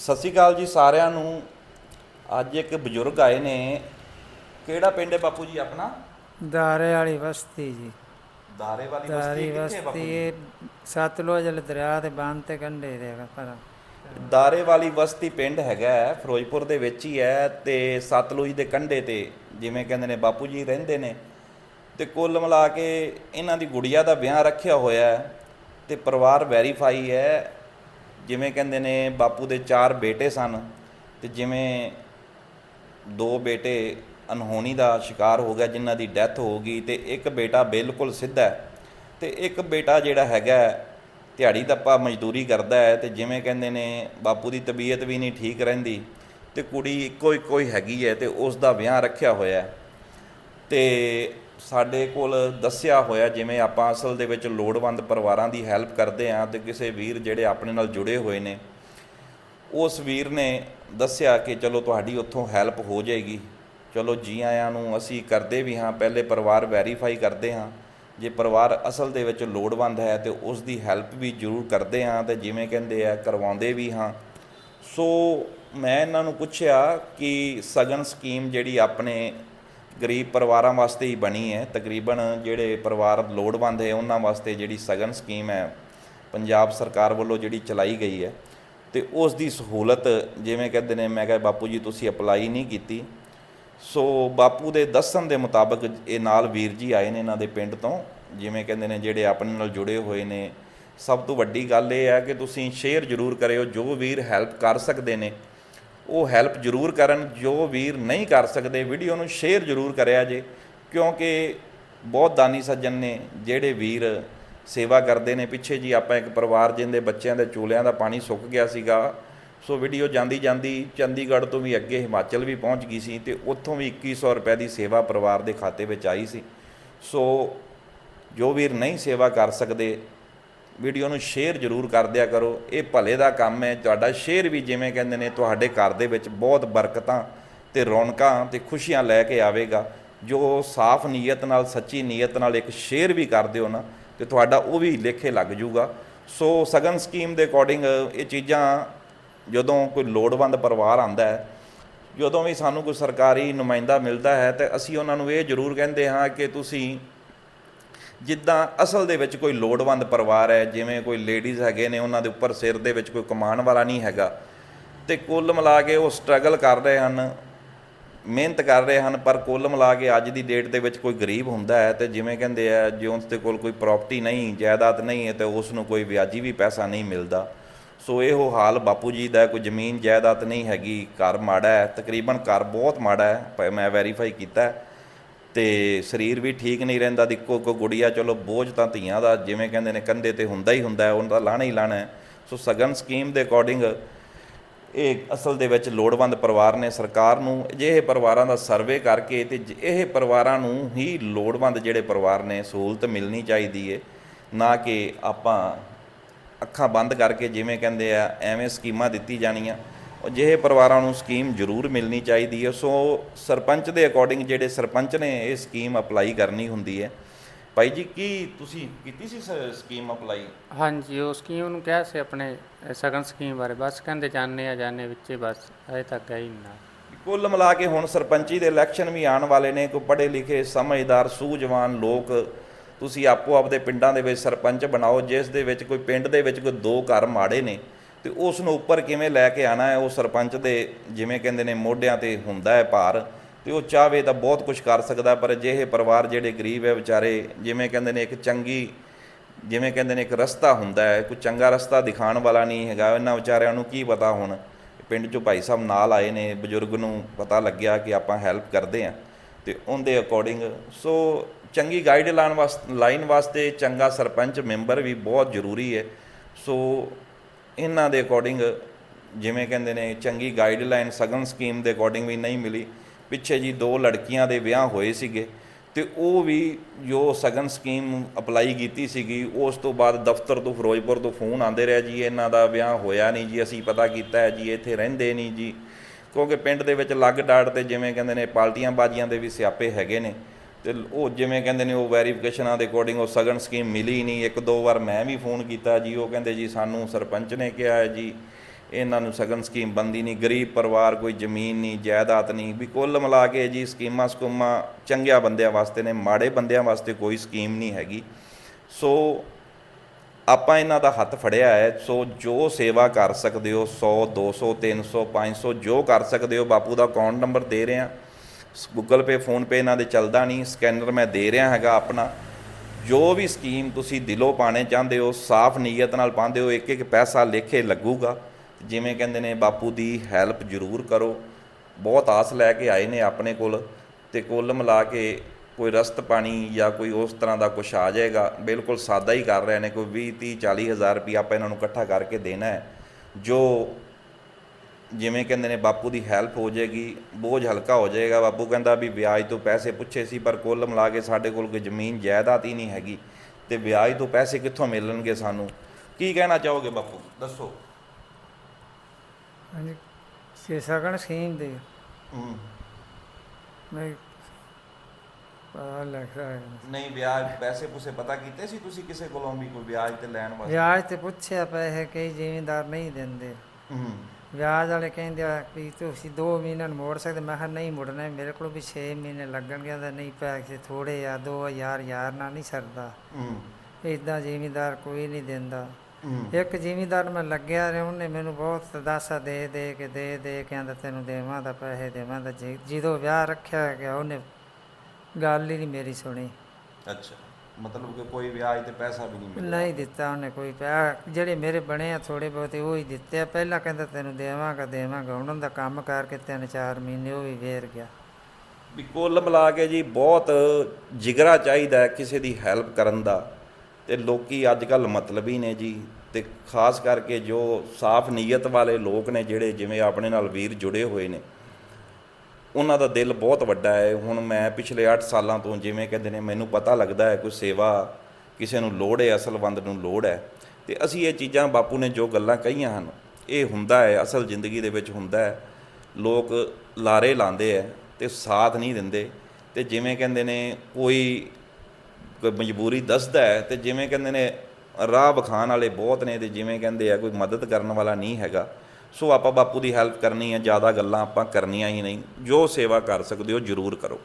ਸਤਿ ਸ਼੍ਰੀ ਅਕਾਲ ਜੀ ਸਾਰਿਆਂ ਨੂੰ। ਅੱਜ ਇੱਕ ਬਜ਼ੁਰਗ ਆਏ ਨੇ। ਕਿਹੜਾ ਪਿੰਡ ਹੈ ਬਾਪੂ ਜੀ ਆਪਣਾ? ਦਾਰੇ ਵਾਲੀ ਬਸਤੀ ਜੀ। ਦਾਰੇ ਵਾਲੀ ਬਸਤੀ ਦਾਰੀ ਕਿੱਥੇ ਹੈ ਬਾਪੂ ਬਸਤੀ ਜੀ? ਇਹ ਸਤਲੁਜ ਵਾਲੇ ਦਰਿਆ ਦੇ ਬੰਨ ਤੇ ਕੰਢੇ ਦੇ ਪਰ। ਦਾਰੇ ਵਾਲੀ ਬਸਤੀ ਪਿੰਡ ਹੈਗਾ ਹੈ, ਫਿਰੋਜ਼ਪੁਰ ਦੇ ਵਿੱਚ ਹੀ ਹੈ ਤੇ ਸਤਲੁਜ ਦੇ ਕੰਢੇ ਤੇ ਜਿਵੇਂ ਕਹਿੰਦੇ ਨੇ ਬਾਪੂ ਜੀ ਰਹਿੰਦੇ ਨੇ। ਤੇ ਕੁੱਲ ਮਿਲਾ ਕੇ ਇਹਨਾਂ ਦੀ ਗੁੜੀਆ ਦਾ ਵਿਆਹ ਰੱਖਿਆ ਹੋਇਆ ਹੈ ਤੇ ਪਰਿਵਾਰ ਵੈਰੀਫਾਈ ਹੈ। ਜਿਵੇਂ ਕਹਿੰਦੇ ਨੇ ਬਾਪੂ ਦੇ ਚਾਰ ਬੇਟੇ ਸਨ ਤੇ ਜਿਵੇਂ ਦੋ ਬੇਟੇ ਅਨਹੋਣੀ ਦਾ ਸ਼ਿਕਾਰ ਹੋ ਗਿਆ, ਜਿਨ੍ਹਾਂ ਦੀ ਡੈਥ ਹੋ ਗਈ ਤੇ ਇੱਕ ਬੇਟਾ ਬਿਲਕੁਲ ਸਿੱਧਾ ਹੈ ਤੇ ਇੱਕ ਬੇਟਾ ਜਿਹੜਾ ਹੈਗਾ ਦਿਹਾੜੀ ਦੱਪਾ ਮਜ਼ਦੂਰੀ ਕਰਦਾ ਹੈ ਤੇ ਜਿਵੇਂ ਕਹਿੰਦੇ ਨੇ ਬਾਪੂ ਦੀ ਤਬੀਅਤ ਵੀ ਨਹੀਂ ਠੀਕ ਰਹਿੰਦੀ ਤੇ ਕੁੜੀ ਇੱਕੋ ਇੱਕੋ ਹੀ ਹੈਗੀ ਹੈ ਤੇ ਉਸ ਦਾ ਵਿਆਹ ਰੱਖਿਆ ਹੋਇਆ ਹੈ ਤੇ ਸਾਡੇ ਕੋਲ ਦੱਸਿਆ ਹੋਇਆ ਜਿਵੇਂ ਆਪਾਂ ਅਸਲ ਦੇ ਵਿੱਚ ਲੋੜਵੰਦ ਪਰਿਵਾਰਾਂ ਦੀ ਹੈਲਪ ਕਰਦੇ ਆਂ ਤੇ ਕਿਸੇ ਵੀਰ ਜਿਹੜੇ ਆਪਣੇ ਨਾਲ ਜੁੜੇ ਹੋਏ ਨੇ, ਉਸ ਵੀਰ ਨੇ ਦੱਸਿਆ ਕਿ ਚਲੋ ਤੁਹਾਡੀ ਉੱਥੋਂ ਹੈਲਪ ਹੋ ਜਾਏਗੀ। ਚਲੋ ਜੀ ਆਇਆਂ ਨੂੰ ਅਸੀਂ ਕਰਦੇ ਵੀ ਹਾਂ, ਪਹਿਲੇ ਪਰਿਵਾਰ ਵੈਰੀਫਾਈ ਕਰਦੇ ਹਾਂ। ਜੇ ਪਰਿਵਾਰ ਅਸਲ ਦੇ ਵਿੱਚ ਲੋੜਵੰਦ ਹੈ ਤੇ ਉਸ ਦੀ ਹੈਲਪ ਵੀ ਜ਼ਰੂਰ ਕਰਦੇ ਹਾਂ ਤੇ ਜਿਵੇਂ ਕਹਿੰਦੇ ਆ, ਕਰਵਾਉਂਦੇ ਵੀ ਹਾਂ। ਸੋ ਮੈਂ ਇਹਨਾਂ ਨੂੰ ਪੁੱਛਿਆ ਕਿ ਸਗਨ ਸਕੀਮ ਜਿਹੜੀ ਆਪਣੇ ਗਰੀਬ ਪਰਿਵਾਰਾਂ ਵਾਸਤੇ ਹੀ ਬਣੀ ਹੈ। ਤਕਰੀਬਨ ਜਿਹੜੇ ਪਰਿਵਾਰ ਲੋੜਵੰਦ ਹੈ, ਉਹਨਾਂ ਵਾਸਤੇ ਜਿਹੜੀ ਸਗਨ ਸਕੀਮ ਹੈ, ਪੰਜਾਬ ਸਰਕਾਰ ਵੱਲੋਂ ਜਿਹੜੀ ਚਲਾਈ ਗਈ ਹੈ ਤੇ ਉਸ ਦੀ ਸਹੂਲਤ ਜਿਵੇਂ ਕਹਿੰਦੇ ਨੇ, ਮੈਂ ਕਿਹਾ ਬਾਪੂ ਜੀ ਤੁਸੀਂ ਅਪਲਾਈ ਨਹੀਂ ਕੀਤੀ। ਸੋ ਬਾਪੂ ਦੇ ਦੱਸਣ ਦੇ ਮੁਤਾਬਕ ਇਹ ਨਾਲ ਵੀਰ ਜੀ ਆਏ ਨੇ ਇਹਨਾਂ ਦੇ ਪਿੰਡ ਤੋਂ। ਜਿਵੇਂ ਕਹਿੰਦੇ ਨੇ, ਜਿਹੜੇ ਆਪਣੇ ਨਾਲ ਜੁੜੇ ਹੋਏ ਨੇ। ਸਭ ਤੋਂ ਵੱਡੀ ਗੱਲ ਇਹ ਹੈ ਕਿ ਤੁਸੀਂ ਸ਼ੇਅਰ ਜ਼ਰੂਰ ਕਰਿਓ, ਜੋ ਵੀਰ ਹੈਲਪ ਕਰ ਸਕਦੇ ਨੇ ਉਹ ਹੈਲਪ ਜ਼ਰੂਰ ਕਰਨ, ਜੋ ਵੀਰ ਨਹੀਂ ਕਰ ਸਕਦੇ ਵੀਡੀਓ ਨੂੰ ਸ਼ੇਅਰ ਜ਼ਰੂਰ ਕਰਿਆ ਜੇ, ਕਿਉਂਕਿ ਬਹੁਤ ਦਾਨੀ ਸੱਜਣ ਨੇ ਜਿਹੜੇ ਵੀਰ ਸੇਵਾ ਕਰਦੇ ਨੇ। ਪਿੱਛੇ ਜੀ ਆਪਾਂ ਇੱਕ ਪਰਿਵਾਰ ਜਿੰਦੇ ਬੱਚਿਆਂ ਦੇ ਚੂਲਿਆਂ ਦਾ ਪਾਣੀ ਸੁੱਕ ਗਿਆ ਸੀਗਾ, ਸੋ ਵੀਡੀਓ ਜਾਂਦੀ ਜਾਂਦੀ ਚੰਡੀਗੜ੍ਹ ਤੋਂ ਵੀ ਅੱਗੇ ਹਿਮਾਚਲ ਵੀ ਪਹੁੰਚ ਗਈ ਸੀ ਤੇ ਉੱਥੋਂ ਵੀ 2100 ਰੁਪਏ ਦੀ ਸੇਵਾ ਪਰਿਵਾਰ ਦੇ ਖਾਤੇ ਵਿੱਚ ਆਈ ਸੀ। ਸੋ ਜੋ ਵੀਰ ਨਹੀਂ ਸੇਵਾ ਕਰ ਸਕਦੇ ਵੀਡੀਓ ਨੂੰ ਸ਼ੇਅਰ ਜ਼ਰੂਰ ਕਰ ਦਿਆ ਕਰੋ। ਇਹ ਭਲੇ ਦਾ ਕੰਮ ਹੈ। ਤੁਹਾਡਾ ਸ਼ੇਅਰ ਵੀ ਜਿਵੇਂ ਕਹਿੰਦੇ ਨੇ, ਤੁਹਾਡੇ ਘਰ ਦੇ ਵਿੱਚ ਬਹੁਤ ਬਰਕਤਾਂ ਤੇ ਰੌਣਕਾਂ ਤੇ ਖੁਸ਼ੀਆਂ ਲੈ ਕੇ ਆਵੇਗਾ। ਜੋ ਸਾਫ਼ ਨੀਅਤ ਨਾਲ, ਸੱਚੀ ਨੀਅਤ ਨਾਲ ਇੱਕ ਸ਼ੇਅਰ ਵੀ ਕਰ ਦਿਓ ਨਾ, ਤੇ ਤੁਹਾਡਾ ਉਹ ਵੀ ਲੇਖੇ ਲੱਗ ਜਾਊਗਾ ਸੋ ਸਗਨ ਸਕੀਮ ਦੇ ਅਕੋਰਡਿੰਗ ਇਹ ਚੀਜ਼ਾਂ ਜਦੋਂ ਕੋਈ ਲੋੜਵੰਦ ਪਰਿਵਾਰ ਆਂਦਾ ਹੈ, ਜਦੋਂ ਵੀ ਸਾਨੂੰ ਕੋਈ ਸਰਕਾਰੀ ਨੁਮਾਇੰਦਾ ਮਿਲਦਾ ਹੈ, ਤੇ ਅਸੀਂ ਉਹਨਾਂ ਨੂੰ ਇਹ ਜ਼ਰੂਰ ਕਹਿੰਦੇ ਹਾਂ ਕਿ ਤੁਸੀਂ ਜਿੱਦਾਂ ਅਸਲ ਦੇ ਵਿੱਚ ਕੋਈ ਲੋੜਵੰਦ ਪਰਿਵਾਰ ਹੈ, ਜਿਵੇਂ ਕੋਈ ਲੇਡੀਜ਼ ਹੈਗੇ ਨੇ, ਉਹਨਾਂ ਦੇ ਉੱਪਰ ਸਿਰ ਦੇ ਵਿੱਚ ਕੋਈ ਕਮਾਉਣ ਵਾਲਾ ਨਹੀਂ ਹੈਗਾ ਤੇ ਕੁੱਲ ਮਿਲਾ ਕੇ ਉਹ ਸਟਰਗਲ ਕਰ ਰਹੇ ਹਨ, ਮਿਹਨਤ ਕਰ ਰਹੇ ਹਨ, ਪਰ ਕੁੱਲ ਮਿਲਾ ਕੇ ਅੱਜ ਦੀ ਡੇਟ ਦੇ ਵਿੱਚ ਕੋਈ ਗਰੀਬ ਹੁੰਦਾ ਹੈ ਤੇ ਜਿਵੇਂ ਕਹਿੰਦੇ ਆ, ਜੇ ਉਸ ਦੇ ਕੋਲ ਕੋਈ ਪ੍ਰਾਪਰਟੀ ਨਹੀਂ, ਜਾਇਦਾਦ ਨਹੀਂ ਹੈ ਤੇ ਉਸ ਨੂੰ ਕੋਈ ਵਿਆਜੀ ਵੀ ਪੈਸਾ ਨਹੀਂ ਮਿਲਦਾ ਸੋ ਇਹੋ ਹਾਲ ਬਾਪੂ ਜੀ ਦਾ, ਕੋਈ ਜ਼ਮੀਨ ਜਾਇਦਾਦ ਨਹੀਂ ਹੈਗੀ, ਘਰ ਮਾੜਾ ਹੈ, ਤਕਰੀਬਨ ਘਰ ਬਹੁਤ ਮਾੜਾ ਹੈ ਪ- ਮੈਂ ਵੈਰੀਫਾਈ ਕੀਤਾ ਹੈ। ਤੇ ਸਰੀਰ ਵੀ ਠੀਕ ਨਹੀਂ ਰਹਿੰਦਾ ਦਿੱਕੋ ਕੋ ਗੁੜੀਆ, ਚਲੋ ਬੋਝ ਤਾਂ ਧੀਆਂ ਦਾ, ਜਿਵੇਂ ਕਹਿੰਦੇ ਨੇ ਕੰਧੇ ਤੇ ਹੁੰਦਾ ਹੀ ਹੁੰਦਾ ਉਹਨਾਂ ਦਾ ਲਾਣਾ ਹੀ ਲਾਣਾ ਸੋ ਸਗਨ ਸਕੀਮ ਦੇ ਅਕੋਰਡਿੰਗ ਇਹ ਅਸਲ ਦੇ ਵਿੱਚ ਲੋੜਵੰਦ ਪਰਿਵਾਰ ਨੇ ਸਰਕਾਰ ਨੂੰ, ਅਜਿਹੇ ਪਰਿਵਾਰਾਂ ਦਾ ਸਰਵੇ ਕਰਕੇ ਤੇ ਜ- ਇਹ ਪਰਿਵਾਰਾਂ ਨੂੰ ਹੀ ਲੋੜਵੰਦ ਜਿਹੜੇ ਪਰਿਵਾਰ ਨੇ, ਸਹੂਲਤ ਮਿਲਣੀ ਚਾਹੀਦੀ ਹੈ ਨਾ ਕਿ ਆਪਾਂ ਅੱਖਾਂ ਬੰਦ ਕਰਕੇ ਜਿਵੇਂ ਕਹਿੰਦੇ ਆ, ਐਵੇਂ ਸਕੀਮਾਂ ਦਿੱਤੀ ਜਾਣੀਆਂ। ਉਹ ਜਿਹੇ ਪਰਿਵਾਰਾਂ ਨੂੰ ਸਕੀਮ ਜ਼ਰੂਰ ਮਿਲਣੀ ਚਾਹੀਦੀ ਹੈ। ਸੋ ਸਰਪੰਚ ਦੇ ਅਕੋਰਡਿੰਗ ਜਿਹੜੇ ਸਰਪੰਚ ਨੇ ਇਹ ਸਕੀਮ ਅਪਲਾਈ ਕਰਨੀ ਹੁੰਦੀ ਹੈ। ਭਾਈ ਜੀ ਕੀ ਤੁਸੀਂ ਕੀਤੀ ਸੀ ਸਕੀਮ ਅਪਲਾਈ ਹਾਂਜੀ ਉਹ ਸਕੀਮ ਨੂੰ ਕਿਹਾ ਸੀ ਆਪਣੇ ਸਗਨ ਸਕੀਮ ਬਾਰੇ। ਬਸ ਕਹਿੰਦੇ ਜਾਣੇ ਆ ਜਾਣੇ ਵਿੱਚ ਹੀ ਬਸ ਅਜੇ ਤੱਕ ਗਈ ਨਾ ਕੁੱਲ ਮਿਲਾ ਕੇ ਹੁਣ ਸਰਪੰਚੀ ਦੇ ਇਲੈਕਸ਼ਨ ਵੀ ਆਉਣ ਵਾਲੇ ਨੇ। ਕੋਈ ਪੜ੍ਹੇ ਲਿਖੇ ਸਮਝਦਾਰ ਸੂਝਵਾਨ ਲੋਕ ਤੁਸੀਂ ਆਪੋ ਆਪਦੇ ਪਿੰਡਾਂ ਦੇ ਵਿੱਚ ਸਰਪੰਚ ਬਣਾਓ ਜਿਸ ਦੇ ਵਿੱਚ ਕੋਈ ਪਿੰਡ ਦੇ ਵਿੱਚ ਕੋਈ ਦੋ ਘਰ ਮਾੜੇ ਨੇ। ਤੇ ਉਸ ਨੂੰ ਉੱਪਰ ਕਿਵੇਂ ਲੈ ਕੇ ਆਣਾ ਹੈ, ਉਹ ਸਰਪੰਚ ਦੇ ਜਿਵੇਂ ਕਹਿੰਦੇ ਨੇ ਮੋਢਿਆਂ ਤੇ ਹੁੰਦਾ ਹੈ ਭਾਰ, ਤੇ ਉਹ ਚਾਹਵੇ ਤਾਂ ਬਹੁਤ ਕੁਝ ਕਰ ਸਕਦਾ ਪਰ ਅਜਿਹੇ ਪਰਿਵਾਰ ਜਿਹੜੇ ਗਰੀਬ ਹੈ ਵਿਚਾਰੇ, ਜਿਵੇਂ ਕਹਿੰਦੇ ਨੇ ਇੱਕ ਚੰਗੀ, ਜਿਵੇਂ ਕਹਿੰਦੇ ਨੇ ਇੱਕ ਰਸਤਾ ਹੁੰਦਾ ਹੈ, ਕੋਈ ਚੰਗਾ ਰਸਤਾ ਦਿਖਾਉਣ ਵਾਲਾ ਨਹੀਂ ਹੈਗਾ, ਇਹਨਾਂ ਵਿਚਾਰਿਆਂ ਨੂੰ ਕੀ ਪਤਾ ਹੁਣ? ਪਿੰਡ ਚੋਂ ਭਾਈ ਸਾਹਿਬ ਨਾਲ ਆਏ ਨੇ, ਬਜ਼ੁਰਗ ਨੂੰ ਪਤਾ ਲੱਗਿਆ ਕਿ ਆਪਾਂ ਹੈਲਪ ਕਰਦੇ ਆਂ ਤੇ ਉਹਦੇ ਅਕੋਰਡਿੰਗ ਸੋ ਚੰਗੀ ਗਾਈਡਲਾਈਨ ਵਾਸਤੇ ਲਾਈਨ ਵਾਸਤੇ ਚੰਗਾ ਸਰਪੰਚ ਮੈਂਬਰ ਵੀ ਬਹੁਤ ਜ਼ਰੂਰੀ ਹੈ, ਸੋ ਇਹਨਾਂ ਦੇ ਅਕੋਰਡਿੰਗ ਜਿਵੇਂ ਕਹਿੰਦੇ ਨੇ, ਚੰਗੀ ਗਾਈਡਲਾਈਨ ਸਗਨ ਸਕੀਮ ਦੇ ਅਕੋਰਡਿੰਗ ਵੀ ਨਹੀਂ ਮਿਲੀ। ਪਿੱਛੇ ਜੀ ਦੋ ਲੜਕੀਆਂ ਦੇ ਵਿਆਹ ਹੋਏ ਸੀਗੇ ਤੇ ਉਹ ਵੀ ਜੋ ਸਗਨ ਸਕੀਮ ਅਪਲਾਈ ਕੀਤੀ ਸੀਗੀ, ਉਸ ਤੋਂ ਬਾਅਦ ਦਫ਼ਤਰ ਤੋਂ ਫਿਰੋਜ਼ਪੁਰ ਤੋਂ ਫੋਨ ਆਉਂਦੇ ਰਿਹਾ ਜੀ, ਇਹਨਾਂ ਦਾ ਵਿਆਹ ਹੋਇਆ ਨਹੀਂ ਜੀ, ਅਸੀਂ ਪਤਾ ਕੀਤਾ ਹੈ ਜੀ, ਇੱਥੇ ਰਹਿੰਦੇ ਨਹੀਂ ਜੀ। ਕਿਉਂਕਿ ਪਿੰਡ ਦੇ ਵਿੱਚ ਲੱਗ ਡਾੜ ਤੇ ਜਿਵੇਂ ਕਹਿੰਦੇ ਨੇ, ਪਾਲਟੀਆਂ ਬਾਜੀਆਂ ਦੇ ਵੀ ਸਿਆਪੇ ਹੈਗੇ ਨੇ। ਤੇ ਉਹ ਜਿਵੇਂ ਕਹਿੰਦੇ ਨੇ ਉਹ ਵੈਰੀਫਿਕੇਸ਼ਨਾਂ ਦੇ ਅਕੋਰਡਿੰਗ ਉਹ ਸਗਨ ਸਕੀਮ ਮਿਲੀ ਨਹੀਂ। ਇੱਕ ਦੋ ਵਾਰ ਮੈਂ ਵੀ ਫੋਨ ਕੀਤਾ ਜੀ, ਉਹ ਕਹਿੰਦੇ ਜੀ ਸਾਨੂੰ ਸਰਪੰਚ ਨੇ ਕਿਹਾ ਹੈ ਜੀ, ਇਹਨਾਂ ਨੂੰ ਸਗਨ ਸਕੀਮ ਬੰਦੀ ਨਹੀਂ। ਗਰੀਬ ਪਰਿਵਾਰ, ਕੋਈ ਜ਼ਮੀਨ ਨਹੀਂ, ਜਾਇਦਾਦ ਨਹੀਂ। ਵੀ ਕੁੱਲ ਮਿਲਾ ਕੇ ਜੀ ਸਕੀਮਾਂ ਸਕੂਮਾਂ ਚੰਗਿਆਂ ਬੰਦਿਆਂ ਵਾਸਤੇ ਨੇ, ਮਾੜੇ ਬੰਦਿਆਂ ਵਾਸਤੇ ਕੋਈ ਸਕੀਮ ਨਹੀਂ ਹੈਗੀ। ਸੋ ਆਪਾਂ ਇਹਨਾਂ ਦਾ ਹੱਥ ਫੜਿਆ ਹੈ। ਸੋ ਜੋ ਸੇਵਾ ਕਰ ਸਕਦੇ ਹੋ 100 200 300 500 ਜੋ ਕਰ ਸਕਦੇ ਹੋ, ਬਾਪੂ ਦਾ ਅਕਾਊਂਟ ਨੰਬਰ ਦੇ ਰਿਹਾ ਗੂਗਲ ਪੇ ਫੋਨ ਪੇ ਇਹਨਾਂ ਦੇ ਚੱਲਦਾ ਨਹੀਂ, ਸਕੈਨਰ ਮੈਂ ਦੇ ਰਿਹਾ ਹੈਗਾ ਆਪਣਾ। ਜੋ ਵੀ ਸਕੀਮ ਤੁਸੀਂ ਦਿਲੋਂ ਪਾਣੇ ਚਾਹੁੰਦੇ ਹੋ, ਸਾਫ਼ ਨੀਅਤ ਨਾਲ ਪਾਉਂਦੇ ਹੋ ਇੱਕ ਇੱਕ ਪੈਸਾ ਲੇਖੇ ਲੱਗੂਗਾ। ਜਿਵੇਂ ਕਹਿੰਦੇ ਨੇ, ਬਾਪੂ ਦੀ ਹੈਲਪ ਜ਼ਰੂਰ ਕਰੋ। ਬਹੁਤ ਆਸ ਲੈ ਕੇ ਆਏ ਨੇ ਆਪਣੇ ਕੋਲ ਤੇ ਕੁੱਲ ਮਿਲਾ ਕੇ ਕੋਈ ਰਸਤ ਪਾਣੀ ਜਾਂ ਕੋਈ ਉਸ ਤਰ੍ਹਾਂ ਦਾ ਕੁਝ ਆ ਜਾਏਗਾ। ਬਿਲਕੁਲ ਸਾਦਾ ਹੀ ਕਰ ਰਹੇ ਨੇ, ਕੋਈ 20 30 40 ਹਜ਼ਾਰ ਰੁਪਏ ਆਪਾਂ ਇਹਨਾਂ ਨੂੰ ਇਕੱਠਾ ਕਰਕੇ ਦੇਣਾ ਹੈ। ਜੋ ਜਿਵੇਂ ਕਹਿੰਦੇ ਨੇ ਬਾਪੂ ਦੀ ਹੈਲਪ ਹੋ ਜਾਏਗੀ ਬੋਝ ਹਲਕਾ ਹੋ ਜਾਏਗਾ। ਬਾਪੂ ਕਹਿੰਦਾ ਵੀ ਵਿਆਜ ਤੋਂ ਪੈਸੇ ਪੁੱਛੇ ਸੀ ਪਰ ਕੁੱਲ ਮਿਲਾ ਕੇ ਸਾਡੇ ਕੋਲ ਕੋਈ ਜ਼ਮੀਨ ਜਾਇਦਾਦ ਹੀ ਨਹੀਂ ਹੈਗੀ। ਤੇ ਵਿਆਜ ਤੋਂ ਪੈਸੇ ਕਿੱਥੋਂ ਮਿਲਣਗੇ ਸਾਨੂੰ? ਕੀ ਕਹਿਣਾ ਚਾਹੋਗੇ ਬਾਪੂ? ਦੱਸੋ। ਹਾਂਜੀ ਸੇ ਸਕੀਮ ਦੇ ਹੂੰ। ਮੈਂ ਪਤਾ ਲੱਗ ਰਿਹਾ ਹੈ ਨਹੀਂ ਵਿਆਜ ਪੈਸੇ ਪੂਸੇ ਪਤਾ ਕੀਤੇ ਸੀ ਤੁਸੀਂ ਕਿਸੇ ਕੋਲੋਂ ਵੀ ਕੋਈ ਵਿਆਜ ਤੇ ਲੈਣ ਵਾਸਤੇ? ਵਿਆਜ ਤੇ ਪੁੱਛਿਆ ਪੈਸੇ ਕਈ ਜ਼ਿਮੀਂਦਾਰ ਨਹੀਂ ਦਿੰਦੇ। ਹੂੰ। ਵਿਆਜ ਵਾਲੇ ਕਹਿੰਦੇ ਆ ਵੀ ਤੁਸੀਂ 2 ਮਹੀਨੇ ਨੂੰ ਮੋੜ ਸਕਦੇ। ਮੈਂ ਕਿਹਾ ਨਹੀਂ ਮੁੜਨਾ ਮੇਰੇ ਕੋਲ ਵੀ 6 ਮਹੀਨੇ ਲੱਗਣਗੇ ਤਾਂ ਨਹੀਂ ਪੈਸੇ ਥੋੜੇ ਆ 2000 ਯਾਰ ਨਾਲ ਨਹੀਂ ਸਰਦਾ। ਹੂੰ। ਇਦਾਂ ਜ਼ਿਮੀਂਦਾਰ ਕੋਈ ਨਹੀਂ ਦਿੰਦਾ। ਇੱਕ ਜ਼ਿਮੀਂਦਾਰ ਮੈਂ ਲੱਗਿਆ ਰਿਹਾ ਉਹਨੇ ਮੈਨੂੰ ਬਹੁਤ ਦਾਸਾ ਦੇ ਦੇ ਕੇ ਦੇ ਦੇ ਕੇ ਆਂਦਾ ਤੈਨੂੰ ਦੇਵਾਂ ਤਾਂ ਪੈਸੇ ਦੇਵਾਂ ਤਾਂ ਜੀ- ਜਦੋਂ ਵਿਆਹ ਰੱਖਿਆ ਗਿਆ ਉਹਨੇ ਗੱਲ ਹੀ ਨਹੀਂ ਮੇਰੀ ਸੁਣੀ। ਅੱਛਾ। ਮਤਲਬ ਕਿ ਕੋਈ ਵਿਆਜ ਤੇ ਪੈਸਾ ਵੀ ਨਹੀਂ ਮਿਲਿਆ। ਨਹੀਂ ਦਿੱਤਾ ਉਹਨੇ ਕੋਈ ਪਿਆ ਜਿਹੜੇ ਮੇਰੇ ਬਣੇ ਆ ਥੋੜੇ ਬਹੁਤੇ ਉਹ ਹੀ ਦਿੱਤੇ ਆ। ਪਹਿਲਾਂ ਕਹਿੰਦਾ ਤੈਨੂੰ ਦੇਵਾਂਗਾ ਦੇਵਾਂਗਾ। ਹੁਣ ਉਹਦਾ ਕੰਮ ਕਰਕੇ ਤਿੰਨ ਚਾਰ ਮਹੀਨੇ ਉਹ ਵੀ ਵੇਰ ਗਿਆ। ਵੀ ਕੁੱਲ ਮਿਲਾ ਕੇ ਜੀ ਬਹੁਤ ਜਿਗਰਾ ਚਾਹੀਦਾ ਹੈ ਕਿਸੇ ਦੀ ਹੈਲਪ ਕਰਨ ਦਾ। ਤੇ ਲੋਕੀ ਅੱਜ ਕੱਲ ਮਤਲਬੀ ਨੇ ਜੀ। ਤੇ ਖਾਸ ਕਰਕੇ ਜੋ ਸਾਫ਼ ਨੀਅਤ ਵਾਲੇ ਲੋਕ ਨੇ ਜਿਹੜੇ ਜਿਵੇਂ ਆਪਣੇ ਨਾਲ ਵੀਰ ਜੁੜੇ ਹੋਏ ਨੇ। ਉਹਨਾਂ ਦਾ ਦਿਲ ਬਹੁਤ ਵੱਡਾ ਹੈ। ਹੁਣ ਮੈਂ ਪਿਛਲੇ 8 ਸਾਲਾਂ ਤੋਂ ਜਿਵੇਂ ਕਹਿੰਦੇ ਨੇ, ਮੈਨੂੰ ਪਤਾ ਲੱਗਦਾ ਹੈ ਕੋਈ ਸੇਵਾ ਕਿਸੇ ਨੂੰ ਲੋੜ ਹੈ ਅਸਲਵੰਦ ਨੂੰ ਲੋੜ ਹੈ। ਤੇ ਅਸੀਂ ਇਹ ਚੀਜ਼ਾਂ ਬਾਪੂ ਨੇ ਜੋ ਗੱਲਾਂ ਕਹੀਆਂ ਹਨ, ਇਹ ਹੁੰਦਾ ਹੈ, ਅਸਲ ਜ਼ਿੰਦਗੀ ਦੇ ਵਿੱਚ ਹੁੰਦਾ ਹੈ। ਲੋਕ ਲਾਰੇ ਲਾਉਂਦੇ ਆ ਤੇ ਸਾਥ ਨਹੀਂ ਦਿੰਦੇ। ਤੇ ਜਿਵੇਂ ਕਹਿੰਦੇ ਨੇ, ਕੋਈ ਮਜਬੂਰੀ ਦੱਸਦਾ ਹੈ ਤੇ ਜਿਵੇਂ ਕਹਿੰਦੇ ਨੇ, ਰਾਹ ਵਿਖਾਣ ਵਾਲੇ ਬਹੁਤ ਨੇ ਤੇ ਜਿਵੇਂ ਕਹਿੰਦੇ ਆ, ਕੋਈ ਮਦਦ ਕਰਨ ਵਾਲਾ ਨਹੀਂ ਹੈਗਾ। ਸੋ ਆਪਾਂ ਬਾਪੂ ਦੀ ਹੈਲਪ ਕਰਨੀ ਹੈ, ਜ਼ਿਆਦਾ ਗੱਲਾਂ ਆਪਾਂ ਕਰਨੀਆਂ ਹੀ ਨਹੀਂ। ਜੋ ਸੇਵਾ ਕਰ ਸਕਦੇ ਹੋ, ਜ਼ਰੂਰ ਕਰੋ।